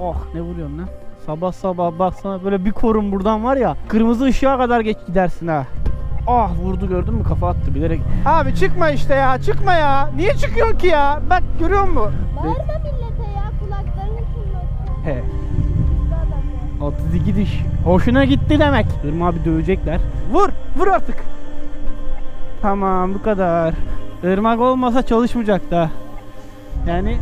Oh ne vuruyorsun lan? Sabah sabah baksana böyle bir korun buradan var ya. Kırmızı ışığa kadar geç gidersin ha. Ah vurdu gördün mü kafa attı bilerek. Abi çıkma işte ya çıkma ya. Niye çıkıyorsun ki ya? Bak görüyor musun? Bağırma millete ya kulaklarını çınlasın. He. Adam ya. 32 diş. Hoşuna gitti demek. Irma abi dövecekler. Vur! Vur artık. Tamam bu kadar. Irmak olmasa çalışmayacak da. Yani.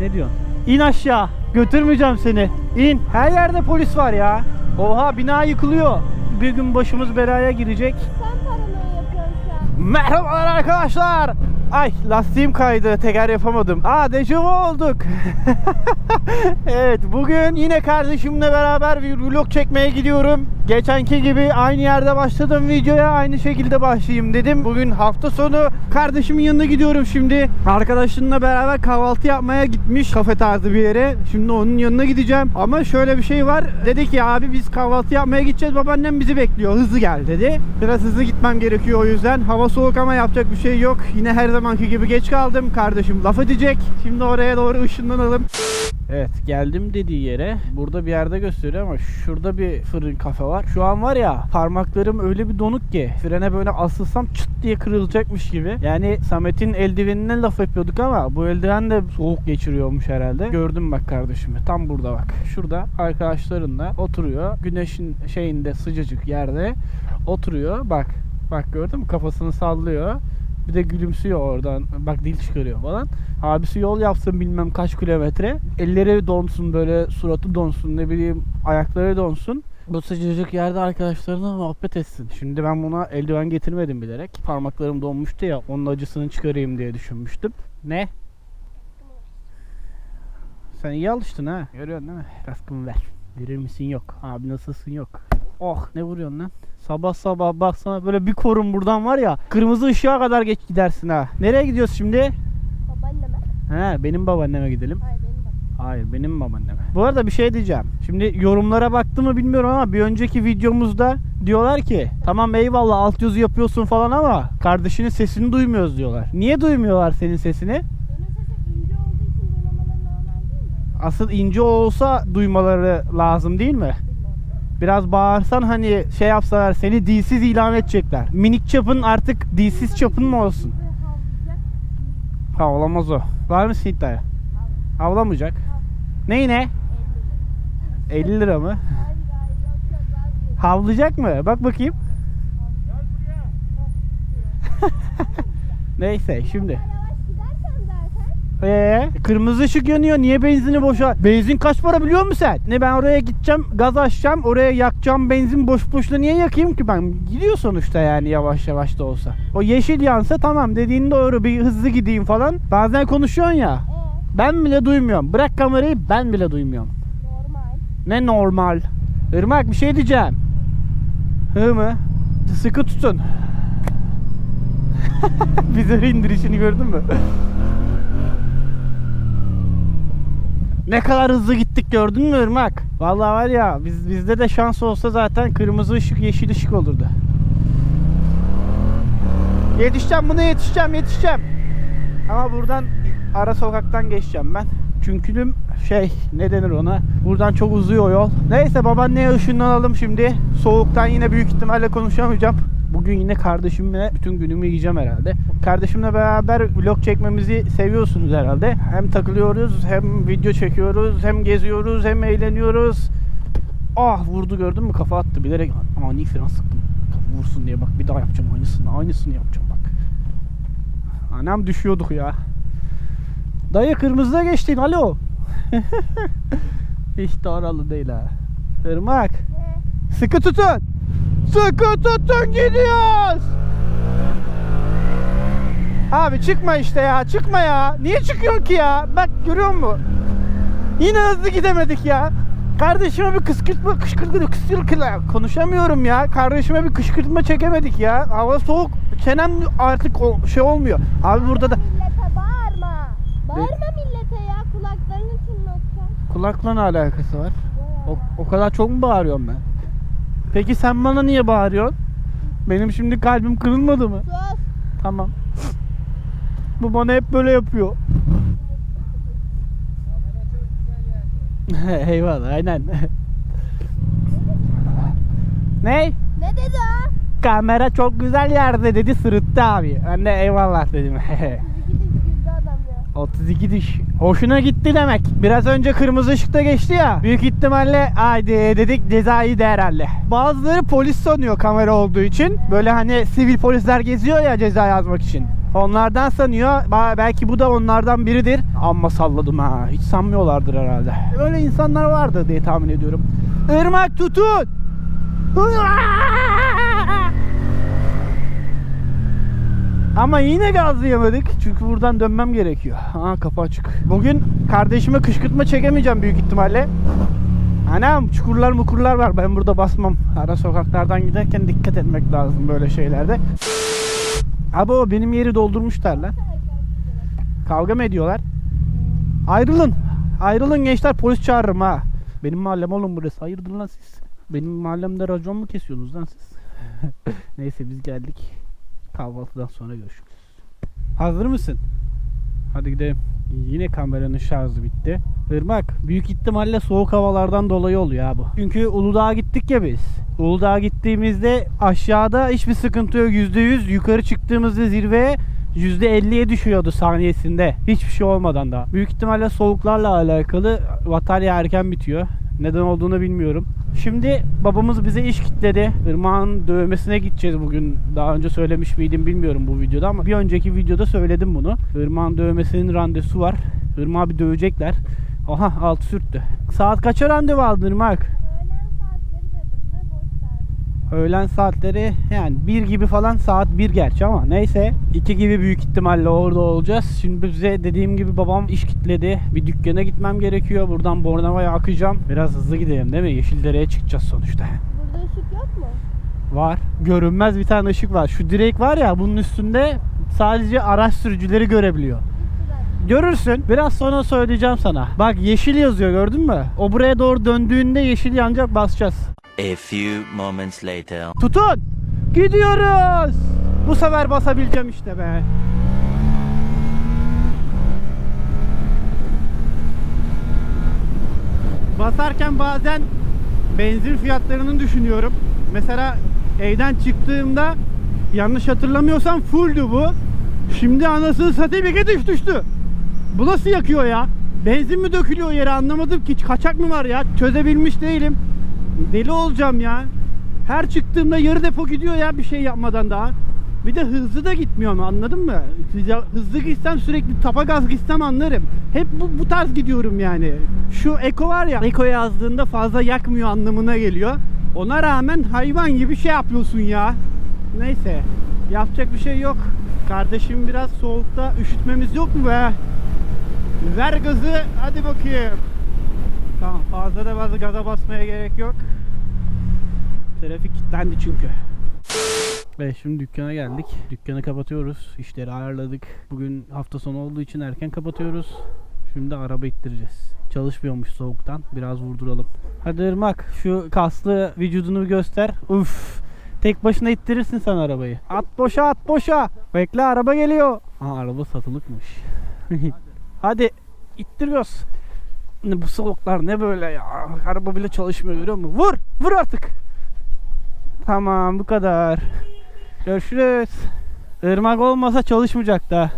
Ne diyorsun? İn aşağı. Götürmeyeceğim seni. İn. Her yerde polis var ya. Oha bina yıkılıyor. Bir gün başımız belaya girecek. Sen paranoya yapıyorsun. Merhabalar arkadaşlar. Ay lastiğim kaydı. Teker yapamadım. Aa dejavu olduk. evet bugün yine kardeşimle beraber bir vlog çekmeye gidiyorum. Geçenki gibi aynı yerde başladım videoya. Aynı şekilde başlayayım dedim. Bugün hafta sonu kardeşimin yanına gidiyorum şimdi. Arkadaşımla beraber kahvaltı yapmaya gitmiş kafe tarzı bir yere. Şimdi onun yanına gideceğim. Ama şöyle bir şey var. Dedi ki abi biz kahvaltı yapmaya gideceğiz. Babaannem bizi bekliyor. Hızlı gel dedi. Biraz hızlı gitmem gerekiyor o yüzden. Hava soğuk ama yapacak bir şey yok. Yine her zamanki gibi geç kaldım. Kardeşim laf edecek. Şimdi oraya doğru ışınlanalım. Evet geldim dediği yere. Burada bir yerde gösteriyor ama şurada bir fırın kafe var. Şu an var ya parmaklarım öyle bir donuk ki frene böyle asılsam çıt diye kırılacakmış gibi. Yani Samet'in eldivenine laf yapıyorduk ama bu eldiven de soğuk geçiriyormuş herhalde. Gördüm bak kardeşimi tam burada bak. Şurada arkadaşlarınla oturuyor. Güneşin şeyinde sıcacık yerde oturuyor. Bak bak gördün mü kafasını sallıyor. Bir de gülümsüyor oradan. Bak dil çıkarıyor falan. Abisi yol yapsın bilmem kaç kilometre. Elleri donsun böyle suratı donsun ne bileyim ayakları donsun. Bu sıcacık yerde arkadaşlarına muhabbet etsin. Şimdi ben buna eldiven getirmedim bilerek. Parmaklarım donmuştu ya onun acısını çıkarayım diye düşünmüştüm. Ne? Sen iyi alıştın ha. Görüyorsun değil mi? Kaskımı ver. Verir misin yok. Abi nasılsın yok. Oh ne vuruyorsun lan? Sabah sabah baksana böyle bir korun buradan var ya. Kırmızı ışığa kadar geç gidersin ha. Nereye gidiyoruz şimdi? Babaanneme. He benim babaanneme gidelim. Hayır benim babam. Hayır benim babaanneme. Bu arada bir şey diyeceğim. Şimdi yorumlara baktım mı bilmiyorum ama bir önceki videomuzda diyorlar ki tamam eyvallah altyazı yapıyorsun falan ama kardeşinin sesini duymuyoruz diyorlar. Niye duymuyorlar senin sesini? Asıl ince olsa duymaları lazım değil mi? Biraz bağırsan hani şey yapsalar seni dilsiz ilan edecekler. Minik çapın artık dilsiz çapın mı olsun? Ha olamaz o. Var mı iddiaya? Avlamayacak. Ney ne? 50 lira mı? Havlayacak mı? Bak bakayım. Neyse şimdi. Ee, kırmızı ışık yanıyor. Niye benzini boşa? Benzin kaç para biliyor musun sen? Ne ben oraya gideceğim, gaz açacağım, oraya yakacağım benzin boş boşuna niye yakayım ki ben? Gidiyor sonuçta yani yavaş yavaş da olsa. O yeşil yansa tamam dediğin doğru bir hızlı gideyim falan. Bazen konuşuyorsun ya. Ee, Ben bile duymuyorum. Bırak kamerayı ben bile duymuyorum. normal. Ne normal. Irmak bir şey diyeceğim. Hı mı? Sıkı tutun. Bize indirişini gördün mü? Ne kadar hızlı gittik gördün mü Irmak? Vallahi var ya biz bizde de şans olsa zaten kırmızı ışık yeşil ışık olurdu. Yetişeceğim buna yetişeceğim yetişeceğim. Ama buradan ara sokaktan geçeceğim ben. Çünkü şey ne denir ona? Buradan çok uzuyor yol. Neyse babaanneye ışınlanalım şimdi. Soğuktan yine büyük ihtimalle konuşamayacağım. Bugün yine kardeşimle bütün günümü yiyeceğim herhalde. Kardeşimle beraber vlog çekmemizi seviyorsunuz herhalde. Hem takılıyoruz, hem video çekiyoruz, hem geziyoruz, hem eğleniyoruz. Ah vurdu gördün mü? Kafa attı bilerek. Ani fren sıktım. Vursun diye bak bir daha yapacağım aynısını. Aynısını yapacağım bak. Anam düşüyorduk ya. Dayı kırmızıda geçtin alo. Hiç doğralı değil ha. Irmak. Sıkı tutun. Sıkı tutun gidiyoruz. Abi çıkma işte ya çıkma ya. Niye çıkıyorsun ki ya? Bak görüyor musun? Yine hızlı gidemedik ya. Kardeşime bir kışkırtma kışkırtma kışkırtma konuşamıyorum ya. Kardeşime bir kışkırtma çekemedik ya. Hava soğuk. Çenem artık şey olmuyor. Abi burada da Millete bağırma. Bağırma millete ya kulaklarını çınlatacağım. kulakla ne alakası var? O, o kadar çok mu bağırıyorum ben? Peki sen bana niye bağırıyorsun? Benim şimdi kalbim kırılmadı mı? Sus. Tamam. Bu bana hep böyle yapıyor. Eyvallah aynen. ne? Ne dedi o? Kamera çok güzel yerde dedi sırıttı abi. Ben de eyvallah dedim. İki diş güldü adam ya. 32 diş. Hoşuna gitti demek. Biraz önce kırmızı ışıkta geçti ya. Büyük ihtimalle haydi dedik cezayı de herhalde. Bazıları polis sanıyor kamera olduğu için. Böyle hani sivil polisler geziyor ya ceza yazmak için. Onlardan sanıyor. Belki bu da onlardan biridir. Amma salladım ha. Hiç sanmıyorlardır herhalde. Öyle insanlar vardır diye tahmin ediyorum. Irmak tutun. Ama yine gazlayamadık. Çünkü buradan dönmem gerekiyor. Aa kapı açık. Bugün kardeşime kışkırtma çekemeyeceğim büyük ihtimalle. Anam çukurlar mukurlar var. Ben burada basmam. Ara sokaklardan giderken dikkat etmek lazım böyle şeylerde. Abi o benim yeri doldurmuşlar lan. Kavga mı ediyorlar? Ayrılın. Ayrılın gençler polis çağırırım ha. Benim mahallem oğlum burası. Hayırdır lan siz? Benim mahallemde racon mu kesiyorsunuz lan siz? Neyse biz geldik. Kahvaltıdan sonra görüşürüz. Hazır mısın? Hadi gidelim. Yine kameranın şarjı bitti. Irmak büyük ihtimalle soğuk havalardan dolayı oluyor ha bu. Çünkü Uludağ'a gittik ya biz. Uludağ'a gittiğimizde aşağıda hiçbir sıkıntı yok %100. Yukarı çıktığımızda zirveye %50'ye düşüyordu saniyesinde. Hiçbir şey olmadan da. Büyük ihtimalle soğuklarla alakalı batarya erken bitiyor. Neden olduğunu bilmiyorum. Şimdi babamız bize iş kitledi. Irmak'ın dövmesine gideceğiz bugün. Daha önce söylemiş miydim bilmiyorum bu videoda ama bir önceki videoda söyledim bunu. Irmak'ın dövmesinin randevusu var. Irmak'ı bir dövecekler. Aha altı sürttü. Saat kaça randevu aldın Irmak? Öğlen saatleri yani bir gibi falan saat bir gerçi ama neyse iki gibi büyük ihtimalle orada olacağız. Şimdi bize dediğim gibi babam iş kitledi. Bir dükkana gitmem gerekiyor. Buradan Bornova'ya akacağım. Biraz hızlı gidelim değil mi? Yeşildere'ye çıkacağız sonuçta. Burada ışık yok mu? Var. Görünmez bir tane ışık var. Şu direk var ya bunun üstünde sadece araç sürücüleri görebiliyor. Görürsün. Biraz sonra söyleyeceğim sana. Bak yeşil yazıyor gördün mü? O buraya doğru döndüğünde yeşil yanacak basacağız. A few moments later. Tutun. Gidiyoruz. Bu sefer basabileceğim işte be. Basarken bazen benzin fiyatlarını düşünüyorum. Mesela evden çıktığımda yanlış hatırlamıyorsam fulldü bu. Şimdi anasını satayım iki düş düştü. Bu nasıl yakıyor ya? Benzin mi dökülüyor yere anlamadım ki. Kaçak mı var ya? Çözebilmiş değilim. Deli olacağım ya. Her çıktığımda yarı depo gidiyor ya bir şey yapmadan daha. Bir de hızlı da gitmiyor mu anladın mı? Hızlı gitsem sürekli tapa gaz gitsem anlarım. Hep bu, bu tarz gidiyorum yani. Şu Eko var ya Eko yazdığında fazla yakmıyor anlamına geliyor. Ona rağmen hayvan gibi şey yapıyorsun ya. Neyse yapacak bir şey yok. Kardeşim biraz soğukta üşütmemiz yok mu be? Ver gazı hadi bakayım. Tamam fazla da fazla gaza basmaya gerek yok. Trafik kilitlendi çünkü. Ve şimdi dükkana geldik. Dükkanı kapatıyoruz. İşleri ayarladık. Bugün hafta sonu olduğu için erken kapatıyoruz. Şimdi araba ittireceğiz. Çalışmıyormuş soğuktan. Biraz vurduralım. Hadi Irmak şu kaslı vücudunu göster. Uf. Tek başına ittirirsin sen arabayı. At boşa at boşa. Bekle araba geliyor. Aa araba satılıkmış. Hadi ittiriyoruz. Ne bu soğuklar ne böyle ya. Araba bile çalışmıyor görüyor musun? Vur! Vur artık. Tamam bu kadar. Görüşürüz. Irmak olmasa çalışmayacak da.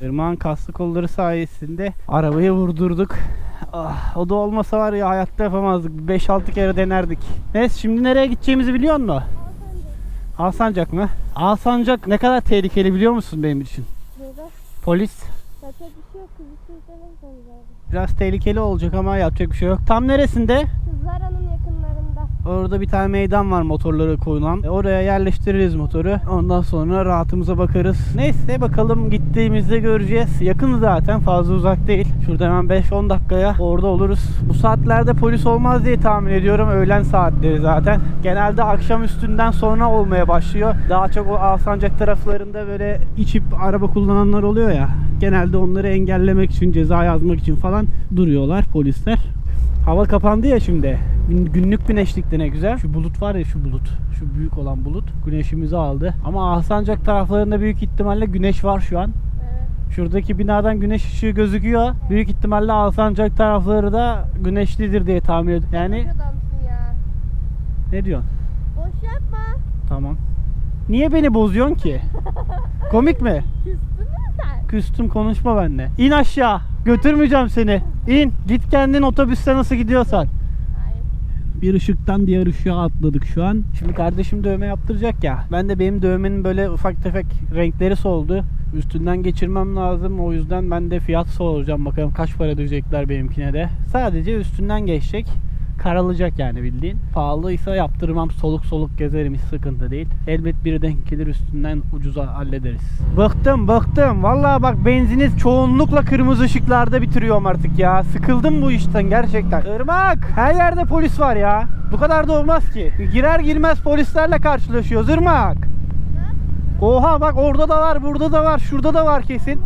Irmak'ın kaslı kolları sayesinde arabayı vurdurduk. Ah, o da olmasa var ya hayatta yapamazdık. 5-6 kere denerdik. Neyse şimdi nereye gideceğimizi biliyor musun? Alsancak mı? Alsancak ne kadar tehlikeli biliyor musun benim için? Burada Polis yapacak bir şey yok. Biraz tehlikeli olacak ama yapacak bir şey yok. Tam neresinde? Kızlara'nın yakınlarında. Orada bir tane meydan var motorları koyulan. E, Oraya yerleştiririz motoru. Ondan sonra rahatımıza bakarız. Neyse bakalım gittiğimizde göreceğiz. Yakın zaten fazla uzak değil. Şurada hemen 5-10 dakikaya orada oluruz. Bu saatlerde polis olmaz diye tahmin ediyorum. Öğlen saatleri zaten. Genelde akşam üstünden sonra olmaya başlıyor. Daha çok o Alsancak taraflarında böyle içip araba kullananlar oluyor ya. Genelde onları engellemek için, ceza yazmak için falan duruyorlar polisler. Hava kapandı ya şimdi. Gün- Günlük güneşlikte ne güzel. Şu bulut var ya şu bulut. Şu büyük olan bulut. Güneşimizi aldı. Ama Alsancak taraflarında büyük ihtimalle güneş var şu an. Evet. Şuradaki binadan güneş ışığı gözüküyor. Büyük ihtimalle Alsancak tarafları da güneşlidir diye tahmin ediyorum. Yani ya. ne diyorsun? Boş yapma. Tamam. Niye beni bozuyorsun ki? Komik mi? Küstün? Küstüm konuşma benimle. İn aşağı. Götürmeyeceğim seni. İn. Git kendin otobüste nasıl gidiyorsan. Bir ışıktan diğer ışığa atladık şu an. Şimdi kardeşim dövme yaptıracak ya. Ben de benim dövmenin böyle ufak tefek renkleri soldu. Üstünden geçirmem lazım. O yüzden ben de fiyat soracağım. Bakalım kaç para diyecekler benimkine de. Sadece üstünden geçecek. Karalacak yani bildiğin. Pahalıysa yaptırmam. Soluk soluk gezerim hiç sıkıntı değil. Elbet biri denk gelir üstünden ucuza hallederiz. Bıktım bıktım. Vallahi bak benziniz çoğunlukla kırmızı ışıklarda bitiriyorum artık ya. Sıkıldım bu işten gerçekten. Irmak her yerde polis var ya. Bu kadar da olmaz ki. Girer girmez polislerle karşılaşıyoruz Irmak. Oha bak orada da var, burada da var, şurada da var kesin.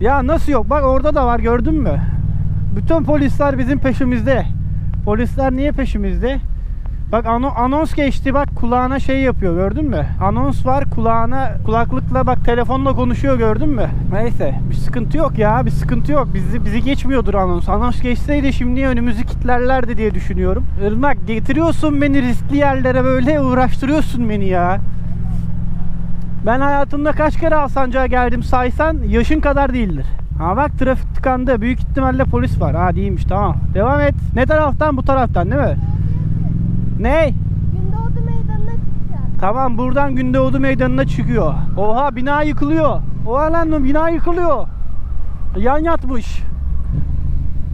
Ya nasıl yok? Bak orada da var gördün mü? Bütün polisler bizim peşimizde. Polisler niye peşimizde? Bak ano- anons geçti bak kulağına şey yapıyor gördün mü? Anons var kulağına kulaklıkla bak telefonla konuşuyor gördün mü? Neyse bir sıkıntı yok ya bir sıkıntı yok. Bizi bizi geçmiyordur anons. Anons geçseydi şimdi önümüzü kilitlerlerdi diye düşünüyorum. Irmak getiriyorsun beni riskli yerlere böyle uğraştırıyorsun beni ya. Ben hayatımda kaç kere Alsancak'a geldim saysan yaşın kadar değildir. Ha bak trafik tıkandı. Büyük ihtimalle polis var. Ha değilmiş tamam. Devam et. Ne taraftan? Bu taraftan değil mi? Ne? Gündoğdu meydanına çıkacağız. Tamam buradan Gündoğdu Meydanı'na çıkıyor. Oha bina yıkılıyor. Oha lan bina yıkılıyor. Yan yatmış.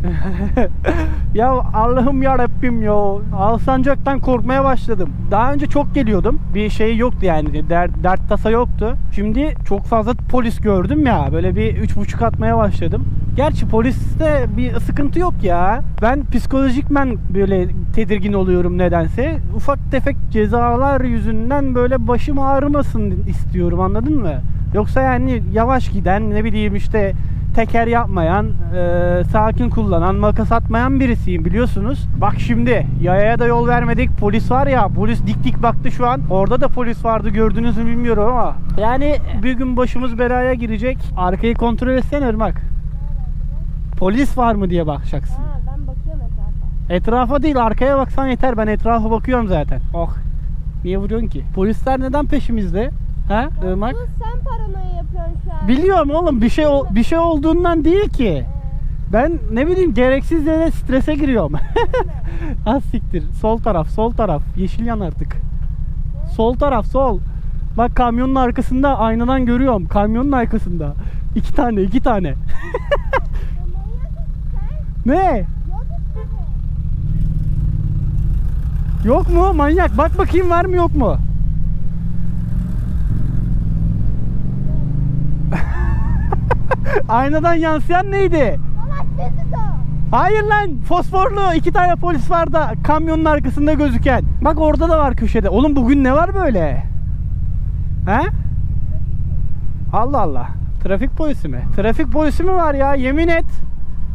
ya Allah'ım ya Rabbim ya. Alsancak'tan korkmaya başladım. Daha önce çok geliyordum. Bir şey yoktu yani. Dert, dert tasa yoktu. Şimdi çok fazla polis gördüm ya. Böyle bir üç buçuk atmaya başladım. Gerçi poliste bir sıkıntı yok ya. Ben psikolojikmen böyle tedirgin oluyorum nedense. Ufak tefek cezalar yüzünden böyle başım ağrımasın istiyorum anladın mı? Yoksa yani yavaş giden ne bileyim işte teker yapmayan, e, sakin kullanan, makas atmayan birisiyim biliyorsunuz. Bak şimdi yayaya da yol vermedik. Polis var ya, polis dik dik baktı şu an. Orada da polis vardı gördünüz mü bilmiyorum ama. Yani bir gün başımız belaya girecek. Arkayı kontrol etsene Irmak. Polis var mı diye bakacaksın. Ha ben bakıyorum etrafa. Etrafa değil arkaya baksan yeter. Ben etrafa bakıyorum zaten. Oh. Niye vuruyorsun ki? Polisler neden peşimizde? Ha? Irmak? Sen paranoya. Biliyorum oğlum bir şey bir şey olduğundan değil ki. Ben ne bileyim gereksiz yere strese giriyorum. Az siktir. Sol taraf, sol taraf. Yeşil yan artık. Sol taraf, sol. Bak kamyonun arkasında aynadan görüyorum. Kamyonun arkasında. İki tane, iki tane. ne? Yok mu? Manyak. Bak bakayım var mı yok mu? Aynadan yansıyan neydi? Hayır lan fosforlu iki tane polis var da kamyonun arkasında gözüken. Bak orada da var köşede. Oğlum bugün ne var böyle? He? Allah Allah. Trafik polisi mi? Trafik polisi mi var ya? Yemin et.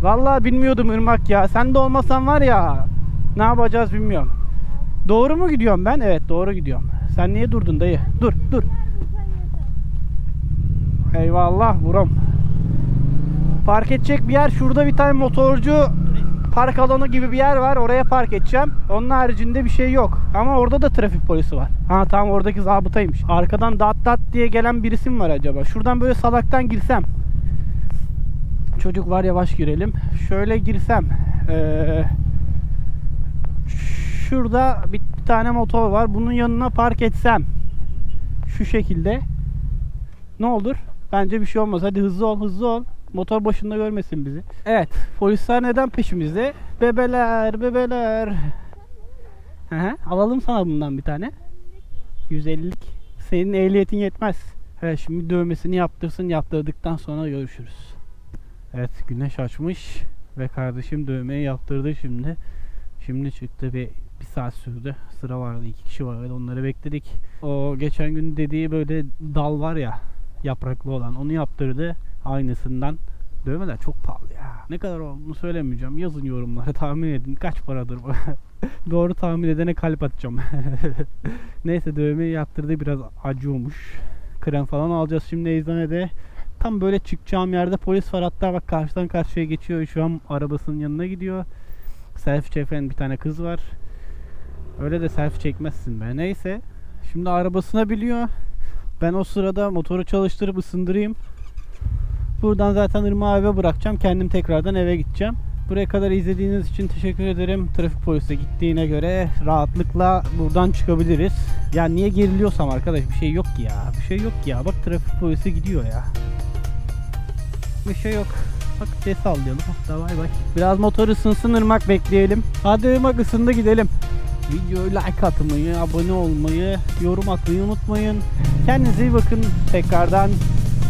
Vallahi bilmiyordum Irmak ya. Sen de olmasan var ya. Ne yapacağız bilmiyorum. Doğru mu gidiyorum ben? Evet doğru gidiyorum. Sen niye durdun dayı? Dur dur. Eyvallah buram. Park edecek bir yer şurada bir tane motorcu park alanı gibi bir yer var. Oraya park edeceğim. Onun haricinde bir şey yok. Ama orada da trafik polisi var. Ha tamam oradaki zabıtaymış. Arkadan dat dat diye gelen birisi mi var acaba? Şuradan böyle salaktan girsem. Çocuk var yavaş girelim. Şöyle girsem. Ee, şurada bir, bir tane motor var. Bunun yanına park etsem. Şu şekilde. Ne olur? Bence bir şey olmaz. Hadi hızlı ol, hızlı ol. Motor başında görmesin bizi. Evet, polisler neden peşimizde? Bebeler, bebeler. Hı hı, Alalım sana bundan bir tane. 150'lik. Senin ehliyetin yetmez. Evet, şimdi dövmesini yaptırsın. Yaptırdıktan sonra görüşürüz. Evet, güneş açmış ve kardeşim dövmeyi yaptırdı şimdi. Şimdi çıktı bir bir saat sürdü. Sıra vardı, iki kişi vardı. Onları bekledik. O geçen gün dediği böyle dal var ya yapraklı olan onu yaptırdı aynısından. Dövmeler çok pahalı ya. Ne kadar olduğunu söylemeyeceğim. Yazın yorumlara tahmin edin kaç paradır bu. Doğru tahmin edene kalp atacağım. Neyse dövmeyi yaptırdı biraz acıyormuş. Krem falan alacağız şimdi eczanede. Tam böyle çıkacağım yerde polis var. Hatta bak karşıdan karşıya geçiyor. Şu an arabasının yanına gidiyor. Selfie çeken bir tane kız var. Öyle de selfie çekmezsin be. Neyse. Şimdi arabasına biliyor. Ben o sırada motoru çalıştırıp ısındırayım. Buradan zaten Irmak'ı eve bırakacağım. Kendim tekrardan eve gideceğim. Buraya kadar izlediğiniz için teşekkür ederim. Trafik polisi gittiğine göre rahatlıkla buradan çıkabiliriz. Ya niye geriliyorsam arkadaş bir şey yok ya. Bir şey yok ya. Bak trafik polisi gidiyor ya. Bir şey yok. Bak ses sallayalım. Hatta bay bay. Biraz motor ısınsın ırmak bekleyelim. Hadi ırmak ısındı gidelim. Videoyu like atmayı, abone olmayı, yorum atmayı unutmayın. Kendinize iyi bakın. Tekrardan